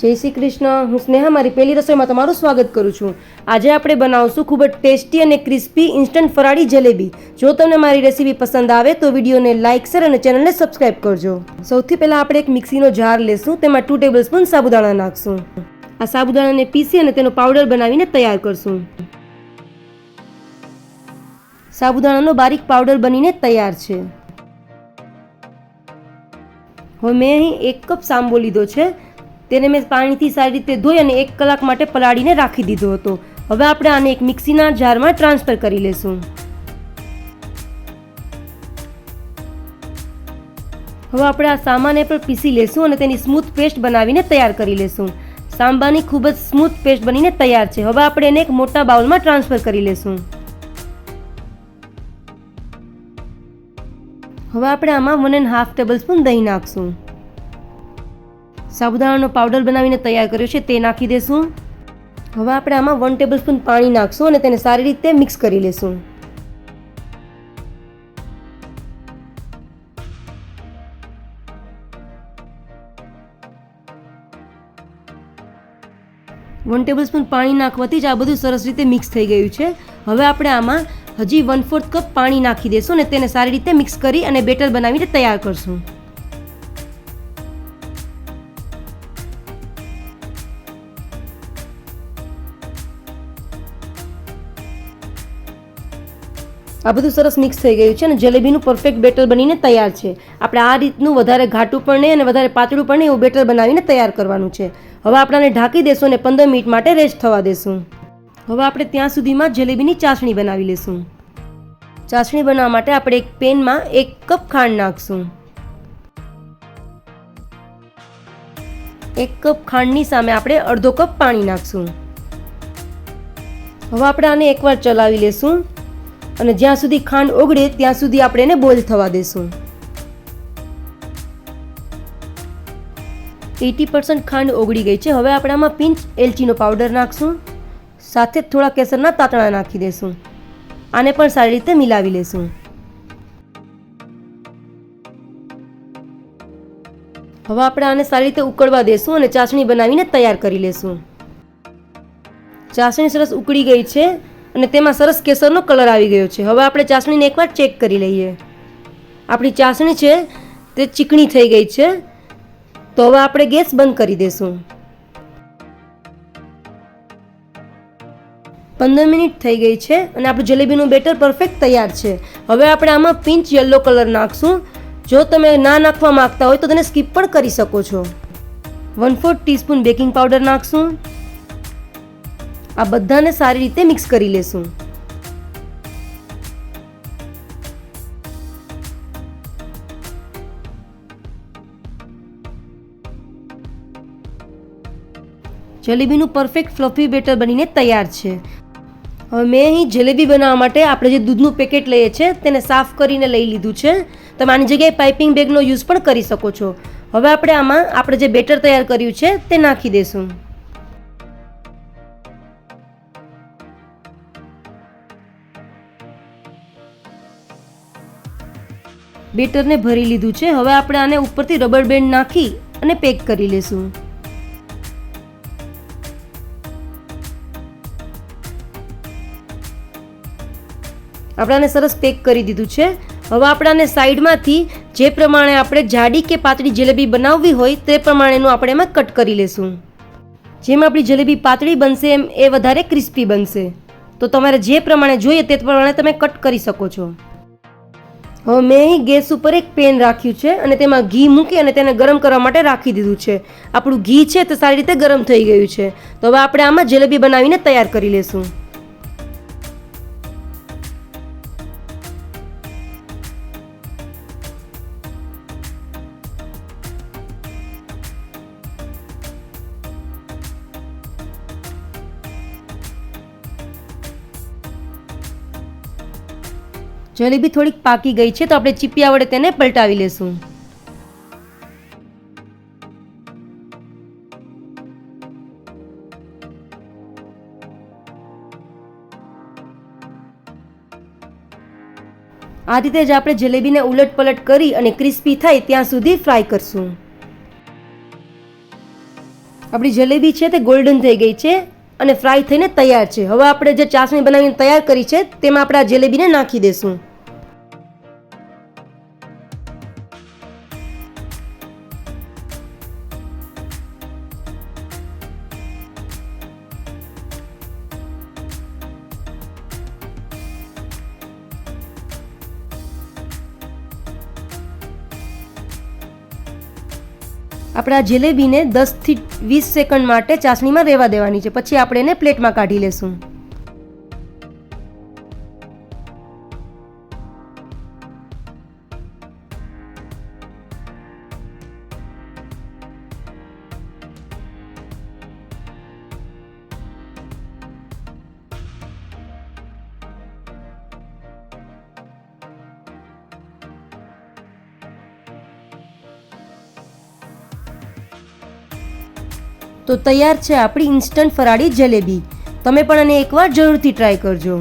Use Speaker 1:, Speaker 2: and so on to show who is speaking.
Speaker 1: જય શ્રી કૃષ્ણ. હું સ્નેહા, મારી પહેલી રસોઈમાં તમારું સ્વાગત કરું છું. આજે આપણે બનાવશું ખૂબ જ ટેસ્ટી અને ક્રિસ્પી ઇન્સ્ટન્ટ ફરાળી જલેબી. જો તમને મારી રેસીપી પસંદ આવે તો વિડીયોને લાઇક, શેર અને ચેનલને સબસ્ક્રાઇબ કરજો. સૌથી પહેલાં આપણે એક મિક્સીનો જાર લેશું, તેમાં ટુ ટેબલ સ્પૂન સાબુદાણા નાખશું. આ સાબુદાણાને પીસી અને તેનો પાવડર બનાવીને તૈયાર કરશું. સાબુદાણાનો બારીક પાવડર બનીને તૈયાર છે. હવે મેં અહીં એક કપ સાંબો લીધો છે. તેને મેં પાણીથી સારી રીતે ધોઈ અને એક કલાક માટે પલાળીને રાખી દીધો હતો. હવે આપણે આને એક મિક્સીના જારમાં ટ્રાન્સફર કરી લેશું. હવે આપણે આ સામાને પણ પીસી લેશું અને તેની સ્મૂથ પેસ્ટ બનાવીને તૈયાર કરી લેશું. સાંબાની ખૂબ જ સ્મૂથ પેસ્ટ બનીને તૈયાર છે. હવે આપણે એને એક મોટા બાઉલમાં ટ્રાન્સફર કરી લેશું. હવે આપણે આમાં one and half tablespoon દહીં નાખશું. સાબુદાણાનો પાવડર બનાવીને તૈયાર કર્યો છે, તે નાખી દેશું. હવે આપણે આમાં વન ટેબલ સ્પૂન પાણી નાખશું અને તેને સારી રીતે મિક્સ કરી લેશું. વન ટેબલ સ્પૂન પાણી નાખવાથી જ આ બધું સરસ રીતે મિક્સ થઈ ગયું છે. હવે આપણે આમાં હજી વન ફોર્થ કપ પાણી નાખી દેશું અને તેને સારી રીતે મિક્સ કરી અને બેટર બનાવીને તૈયાર કરશું. આ બધું સરસ મિક્સ થઈ ગયું છે અને જલેબીનું પરફેક્ટ બેટર બનીને તૈયાર છે. આપણે આ રીતનું વધારે ઘાટું પણ નહીં અને વધારે પાતળું પણ નહીં એવું બેટર બનાવીને તૈયાર કરવાનું છે. હવે આપણાને ઢાંકી દેશું અને પંદર મિનિટ માટે રેસ્ટ થવા દેશું. હવે આપણે ત્યાં સુધીમાં જલેબીની ચાસણી બનાવી લેશું. ચાસણી બનાવવા માટે આપણે એક પેનમાં એક કપ ખાંડ નાખશું. એક કપ ખાંડની સામે આપણે અડધો કપ પાણી નાખશું. હવે આપણે આને એકવાર ચલાવી લેશું. અને જ્યાં સુધી ખાંડ ઓગળે ત્યાં સુધી આપણે એને બોઇલ થવા દેશું. એટી પર્સન્ટ ખાંડ ઓગળી ગઈ છે. હવે આપણે આમાં પિંચ એલચીનો પાવડર નાખશું. સાથે થોડા કેસરના તાતણા નાખી દેશું. આને પણ સારી રીતે મિલાવી લેશું. હવે આપણે આને સારી રીતે ઉકળવા દેશું અને ચાસણી બનાવીને તૈયાર કરી લેશું. ચાસણી સરસ ઉકળી ગઈ છે. અને તેમાં સરસ કેસરનો કલર આવી ગયો છે. હવે આપણે ચાસણીને એકવાર ચેક કરી લઈએ. આપણી ચાસણી છે, તે ચીકણી થઈ ગઈ છે. તો હવે આપણે ગેસ બંધ કરી દેશું. પંદર મિનિટ થઈ ગઈ છે અને આપણું જલેબીનું બેટર પરફેક્ટ તૈયાર છે. હવે આપણે આમાં પિંચ યલો કલર નાખશું. જો તમે ના નાખવા માંગતા હોય તો તેને સ્કીપ પણ કરી શકો છો. One fourth teaspoon baking powder નાખશું. આ બધાને સારી રીતે મિક્સ કરી લેશું. જલેબીનું પરફેક્ટ ફ્લફી બેટર બનીને તૈયાર છે. હવે મેં અહીં જલેબી બનાવવા માટે આપણે જે દૂધનું પેકેટ લઈએ છીએ તેને સાફ કરીને લઈ લીધું છે. તમે આની જગ્યાએ પાઇપિંગ બેગનો યુઝ પણ કરી શકો છો. હવે આપણે આમાં આપણે જે બેટર તૈયાર કર્યું છે, તે નાખી દઈશું બેટરને ભરી લીધું છે. હવે આપણે આને ઉપરથી રબર બેન્ડ નાખી અને પેક કરી લેશું. આપણે સરસ પેક કરી દીધું છે. હવે આપણે આને સાઈડમાંથી જે પ્રમાણે આપણે જાડી કે પાતળી જલેબી બનાવવી હોય તે પ્રમાણેનું આપણે એમાં કટ કરી લેશું. જેમ આપણી જલેબી પાતળી બનશે, એમ એ વધારે ક્રિસ્પી બનશે. તો તમારે જે પ્રમાણે જોઈએ તે પ્રમાણે તમે કટ કરી શકો છો. હવે મેં અહીં ગેસ ઉપર એક પેન રાખ્યું છે અને તેમાં ઘી મૂકી અને તેને ગરમ કરવા માટે રાખી દીધું છે. આપણું ઘી છે તે સારી રીતે ગરમ થઈ ગયું છે. તો હવે આપણે આમાં જલેબી બનાવીને તૈયાર કરી લેશું. જલેબી થોડીક પાકી ગઈ છે, તો આપણે ચીપિયા વડે તેને પલટાવી લેશું. આ રીતે જ આપણે જલેબીને ઉલટ પલટ કરી અને ક્રિસ્પી થાય ત્યાં સુધી ફ્રાય કરશું. આપણી જલેબી છે તે ગોલ્ડન થઈ ગઈ છે અને ફ્રાય થઈને તૈયાર છે. હવે આપણે જે ચાસણી બનાવીને તૈયાર કરી છે, તેમાં આપણે આ જલેબીને નાખી દઈશું આપણે આ જલેબીને દસથી વીસ સેકન્ડ માટે ચાસણીમાં રહેવા દેવાની છે. પછી આપણે એને પ્લેટમાં કાઢી લેશું. તો તૈયાર છે આપણી ઇન્સ્ટન્ટ ફરાળી જલેબી. તમે પણ આને એકવાર જરૂરથી ટ્રાય કરજો.